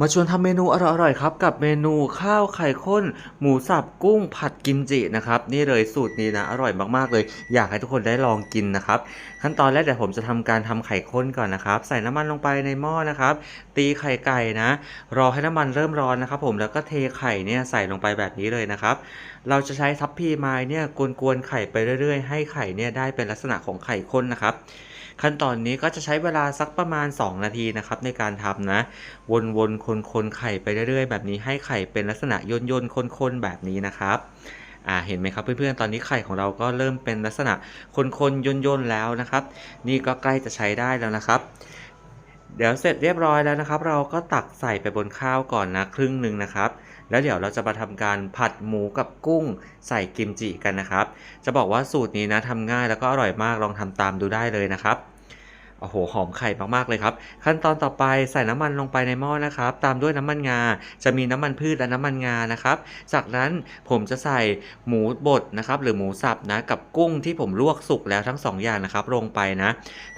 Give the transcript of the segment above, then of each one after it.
มาชวนทำเมนูอร่อยๆครับกับเมนูข้าวไข่ข้น หมูสับกุ้งผัดกิมจินะครับนี่เลยสูตรนี้นะอร่อยมากๆเลย อยากให้ทุกคนได้ลองกินนะครับ ขั้นตอนแรกเดี๋ยวผมจะทำการทำไข่ข้นก่อนนะครับ ใส่น้ำมันลงไปในหม้อนะครับ ตีไข่ไก่นะ รอให้น้ำมันเริ่มร้อนนะครับ ผมแล้วก็เทไข่เนี่ยใส่ลงไปแบบนี้เลยนะครับ เราจะใช้ทัพพีไม้เนี่ยกวนๆไข่ไปเรื่อยๆ ให้ไข่เนี่ยได้เป็นลักษณะของไข่ข้นนะครับขั้นตอนนี้ก็จะใช้เวลาสักประมาณ 2 นาทีนะครับในการทำนะ วนๆคนๆไข่ไปเรื่อยๆ แบบนี้ให้ไข่เป็นลักษณะย่นๆคนๆแบบนี้นะครับอ่าเห็นไหมครับเพื่อนๆ ตอนนี้ไข่ของเราก็เริ่มเป็นลักษณะคนๆย่นๆแล้วนะครับ นี่ก็ใกล้จะใช้ได้แล้วนะครับ เดี๋ยวเสร็จเรียบร้อยแล้วนะครับ เราก็ตักใส่ไปบนข้าวก่อนนะครึ่งหนึ่งนะครับ แล้วเดี๋ยวเราจะมาทำการผัดหมูกับกุ้งใส่กิมจิกันนะครับ จะบอกว่าสูตรนี้นะทำง่ายแล้วก็อร่อยมากลองทำตามดูได้เลยนะครับ โอ้โหหอมไข่มากๆเลยครับ ขั้นตอนต่อไปใส่น้ำมันลงไปในหม้อนะครับ ตามด้วยน้ำมันงา จะมีน้ำมันพืชและน้ำมันงานะครับ จากนั้นผมจะใส่หมูบดนะครับ หรือหมูสับนะกับกุ้งที่ผมลวกสุกแล้วทั้งสองอย่างนะครับ ลงไปนะ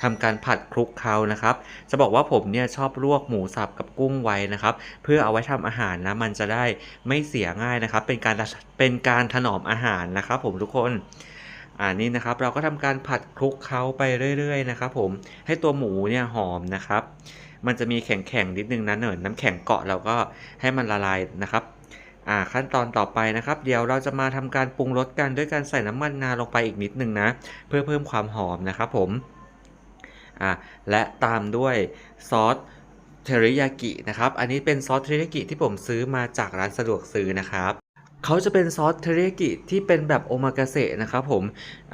ทำการผัดคลุกเคล้านะครับ จะบอกว่าผมเนี่ยชอบลวกหมูสับกับกุ้งไว้นะครับ เพื่อเอาไว้ทำอาหารนะมันจะได้ไม่เสียง่ายนะครับ เป็นการเป็นการถนอมอาหารนะครับ ผมทุกคน อ่านี่นะครับเราก็ทำการผัดคลุกเคล้าไปเรื่อยๆนะครับผมให้ตัวหมูเนี่ยหอมนะครับ มันจะมีแข็งๆนิดนึงนะเนินน้ำแข็งเกาะเราก็ให้มันละลายนะครับอ่าขั้นตอนต่อไปนะครับ เดี๋ยวเราจะมาทำการปรุงรสกันด้วยการใส่น้ำมันงาลงไปอีกนิดนึงนะ เพื่อเพิ่มความหอมนะครับผมอ่าและตามด้วยซอสเทริยากินะครับ อันนี้เป็นซอสเทริยากิที่ผมซื้อมาจากร้านสะดวกซื้อนะครับ เขาจะเป็นซอสเทริยากิที่เป็นแบบโอมากาเสะนะครับผม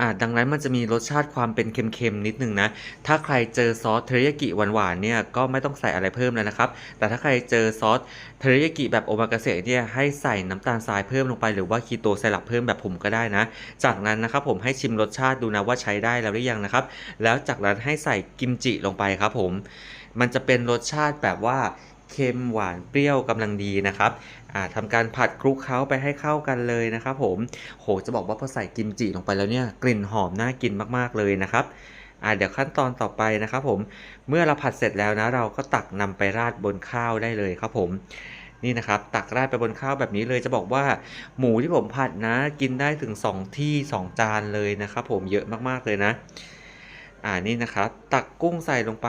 อ่าดังนั้นมันจะมีรสชาติความเป็นเค็มๆนิดนึงนะ ถ้าใครเจอซอสเทริยากิหวานๆเนี่ยก็ไม่ต้องใส่อะไรเพิ่มแล้วนะครับ แต่ถ้าใครเจอซอสเทริยากิแบบโอมากาเสะเนี่ยให้ใส่น้ำตาลทรายเพิ่มลงไปหรือว่าคีโตไซรัปเพิ่มแบบผมก็ได้นะ จากนั้นนะครับผมให้ชิมรสชาติดูนะว่าใช้ได้แล้วหรือยังนะครับ แล้วจากนั้นให้ใส่กิมจิลงไปครับผม มันจะเป็นรสชาติแบบว่า เค็มหวานเปรี้ยวกำลังดีนะครับอ่าทำการผัดคลุกเคล้าไปให้เข้ากันเลยนะครับผมโหจะบอกว่าพอใส่กิมจิลงไปแล้วเนี่ยกลิ่นหอมน่ากินมากๆเลยนะครับอ่าเดี๋ยวขั้นตอนต่อไปนะครับผมเมื่อเราผัดเสร็จแล้วนะเราก็ตักนำไปราดบนข้าวได้เลยครับผมนี่นะครับตักราดไปบนข้าวแบบนี้เลยจะบอกว่าหมูที่ผมผัดนะ กินได้ถึง 2 ที่ 2 จานเลยนะครับผมเยอะมากๆเลยนะ อ่านี่นะครับ ตักกุ้งใส่ลงไป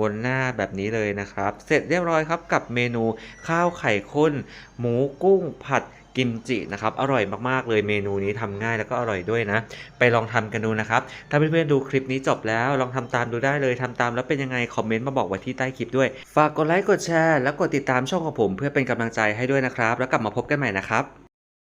บนหน้าแบบนี้เลยนะครับ เสร็จเรียบร้อยครับกับเมนูข้าวไข่ข้น หมูกุ้งผัดกิมจินะครับอร่อยมากๆเลยเมนูนี้ทำง่ายแล้วก็อร่อยด้วยนะ ไปลองทำกันดูนะครับ ถ้าเพื่อนๆดูคลิปนี้จบแล้วลองทำตามดูได้เลยทำตามแล้วเป็นยังไงคอมเมนต์มาบอกไว้ที่ใต้คลิปด้วย ฝากกดไลค์กดแชร์ และกดติดตามช่องของผม เพื่อเป็นกำลังใจให้ด้วยนะครับ แล้วกลับมาพบกันใหม่นะครับ